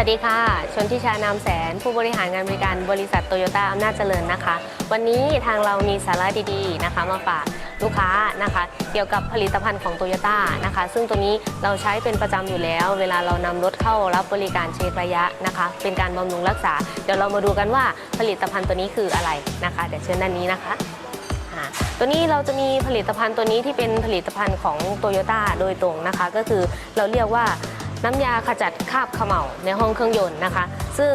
วัสดีค่ะ ชนทิชานามแสน ผู้บริหารงานบริการบริษัทโตโยต้าอำนาจเจริญนะคะ วันนี้ทางเรามีสาระดีๆนะคะ มาฝากลูกค้านะคะ เกี่ยวกับผลิตภัณฑ์ของโตโยต้านะคะ ซึ่งตัวนี้เราใช้เป็นประจำอยู่แล้ว เวลาเรานำรถเข้ารับบริการเช็คระยะนะคะ เป็นการบำรุงรักษา เดี๋ยวเรามาดูกันว่าผลิตภัณฑ์ตัวนี้คืออะไรนะคะเดี๋ยวเชิญด้านนี้นะคะตัวนี้เราจะมีผลิตภัณฑ์ตัวนี้ที่เป็นผลิตภัณฑ์ของโตโยต้าโดยตรงนะคะ ก็คือเราเรียกว่า น้ำยาขจัดคราบเขม่าในห้องเครื่องยนต์นะคะ ซึ่ง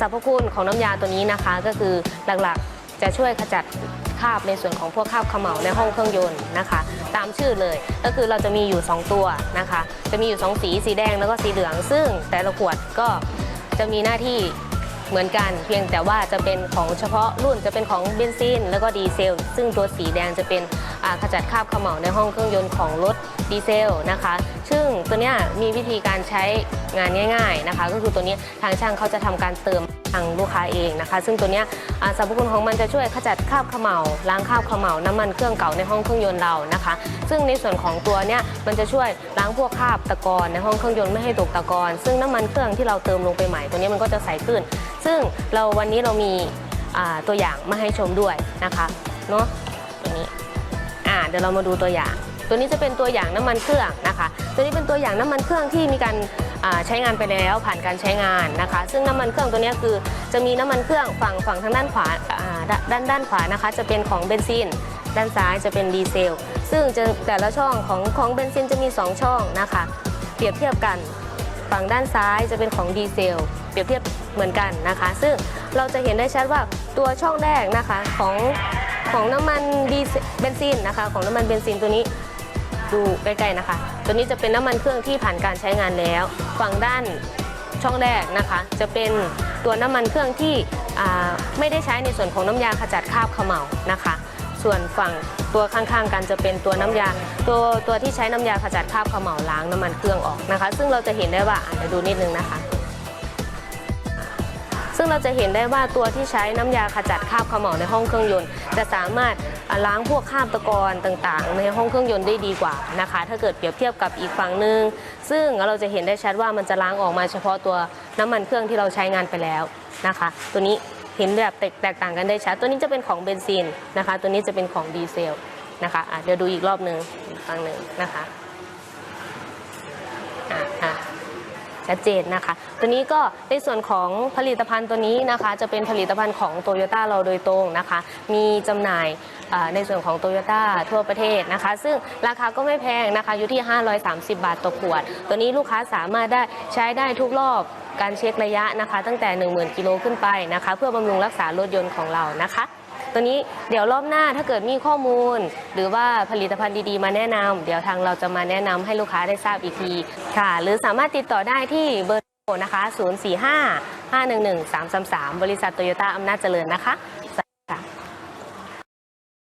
สรรพคุณของน้ำยาตัวนี้นะคะ ก็คือหลักๆจะช่วยขจัดคราบในส่วนของพวกคราบเขม่าในห้องเครื่องยนต์นะคะ ตามชื่อเลยก็คือเราจะมีอยู่ 2 ตัวนะคะ จะมีอยู่ 2 สีสีแดงแล้วก็สีเหลือง ซึ่งแต่ละขวดก็จะมีหน้าที่เหมือนกัน เพียงแต่ว่าจะเป็นของเฉพาะรุ่นจะเป็นของเบนซินแล้วก็ดีเซล ซึ่งตัวสีแดงจะเป็น ขจัดคราบเขม่าในห้องเครื่องยนต์ของรถดีเซลนะคะ ซึ่งตัวนี้มีวิธีการใช้งานง่ายๆนะคะ ก็คือตัวนี้ทางช่างเขาจะทำการเติมทางลูกค้าเองนะคะ ซึ่งตัวนี้สรรพคุณของมันจะช่วยขจัดคราบเขม่าล้างคราบเขม่าน้ำมันเครื่องเก่าในห้องเครื่องยนต์เรานะคะ ซึ่งในส่วนของตัวเนี้ยมันจะช่วยล้างพวกคราบตะกอนในห้องเครื่องยนต์ไม่ให้ตกตะกอนซึ่งน้ำมันเครื่องที่เราเติมลงไปใหม่ตัวนี้มันก็จะใสขึ้น ซึ่งเราวันนี้เรามีตัวอย่างมาให้ชมด้วยนะคะเนาะตัวนี้ อ่าเดี๋ยวเรามาดูตัวอย่าง ตัวนี้จะเป็นตัวอย่างน้ำมันเครื่องนะคะ ตัวนี้เป็นตัวอย่างน้ำมันเครื่องที่มีการใช้งานไปแล้วผ่านการใช้งานนะคะ ซึ่งน้ำมันเครื่องตัวนี้คือจะมีน้ำมันเครื่องฝั่งฝั่งทางด้านขวาด้านด้านด้านขวานะคะ จะเป็นของเบนซินด้านซ้ายจะเป็นดีเซล ซึ่งจะแต่ละช่องของของเบนซินจะมี 2 ช่องนะคะ เปรียบเทียบกันฝั่งด้านซ้ายจะเป็นของดีเซล เปรียบเทียบเหมือนกันนะคะ ซึ่งเราจะเห็นได้ชัดว่าตัวช่องแรกนะคะของ ของน้ำมันดีเบนซินนะคะ ของน้ำมันเบนซินตัวนี้ดูใกล้ๆนะคะ ตัวนี้จะเป็นน้ำมันเครื่องที่ผ่านการใช้งานแล้ว ฝั่งด้านช่องแรกนะคะ จะเป็นตัวน้ำมันเครื่องที่ไม่ได้ใช้ในส่วนของน้ำยาขจัดคราบเขม่านะคะ ส่วนฝั่งตัวข้างๆ กันจะเป็นตัวน้ำยาตัวตัวที่ใช้น้ำยาขจัดคราบเขม่าล้างน้ำมันเครื่องออกนะคะ ซึ่งเราจะเห็นได้ว่าอะเดี๋ยวดูนิดนึงนะคะ ซึ่งเราจะเห็นได้ว่าตัวที่ใช้น้ำยาขจัดคราบขม่าในห้องเครื่องยนต์ จะสามารถล้างพวกคราบตะกอนต่างๆ ในห้องเครื่องยนต์ได้ดีกว่านะคะ ถ้าเกิดเปรียบเทียบกับอีกฝั่งหนึ่งซึ่งเราจะเห็นได้ชัดว่ามันจะล้างออกมาเฉพาะตัวน้ำมันเครื่องที่เราใช้งานไปแล้วนะคะ ตัวนี้เห็นแบบแตกต่างกันได้ชัด ตัวนี้จะเป็นของเบนซินนะคะ ตัวนี้จะเป็นของดีเซลนะคะะเดี๋ยวดูอีกรอบหนึ่งอีกฝั่งหนึ่งนะคะอะอะ ชัดเจนนะคะ ตัวนี้ก็ในส่วนของผลิตภัณฑ์ตัวนี้นะคะ จะเป็นผลิตภัณฑ์ของโตโยต้าเราโดยตรงนะคะ มีจำหน่ายในส่วนของโตโยต้าทั่วประเทศนะคะ ซึ่งราคาก็ไม่แพงนะคะ อยู่ที่ 530 บาทต่อขวด ตัวนี้ลูกค้าสามารถได้ใช้ได้ทุกรอบการเช็คระยะนะคะ ตั้งแต่ 10,000 กิโลขึ้นไปนะคะ เพื่อบำรุงรักษารถยนต์ของเรานะคะ ตัวนี้เดี๋ยวรอบหน้าถ้าเกิดมีข้อมูล หรือว่าผลิตภัณฑ์ดีๆ มาแนะนำเดี๋ยวทางเราจะมาแนะนำให้ลูกค้าได้ทราบอีกทีค่ะ หรือสามารถติดต่อได้ที่เบอร์โทรนะคะ 045 511 333 บริษัทโตโยต้าอำนาจเจริญนะคะ